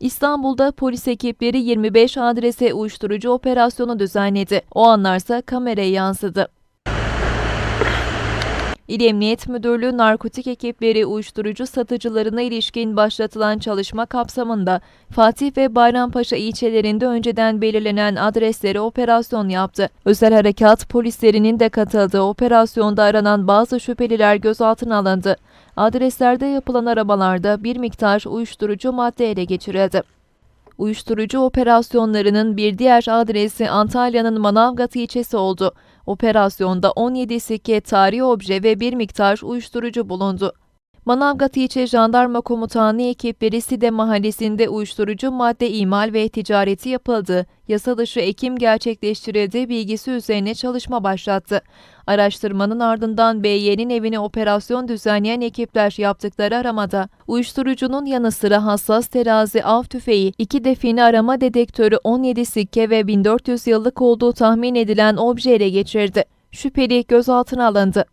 İstanbul'da polis ekipleri 25 adrese uyuşturucu operasyonu düzenledi. O anlarsa kameraya yansıdı. İl Emniyet Müdürlüğü narkotik ekipleri uyuşturucu satıcılarına ilişkin başlatılan çalışma kapsamında Fatih ve Bayrampaşa ilçelerinde önceden belirlenen adreslere operasyon yaptı. Özel harekat polislerinin de katıldığı operasyonda aranan bazı şüpheliler gözaltına alındı. Adreslerde yapılan aramalarda bir miktar uyuşturucu madde ele geçirildi. Uyuşturucu operasyonlarının bir diğer adresi Antalya'nın Manavgat ilçesi oldu. Operasyonda 17 sikke tarihi obje ve bir miktar uyuşturucu bulundu. Manavgat İlçe Jandarma Komutanlığı ekipleri Side mahallesinde uyuşturucu madde imal ve ticareti yapıldı, yasa dışı ekim gerçekleştirildiği bilgisi üzerine çalışma başlattı. Araştırmanın ardından BY'nin evine operasyon düzenleyen ekipler yaptıkları aramada uyuşturucunun yanı sıra hassas terazi av tüfeği, iki define arama dedektörü 17 sikke ve 1400 yıllık olduğu tahmin edilen obje ele geçirdi. Şüpheli gözaltına alındı.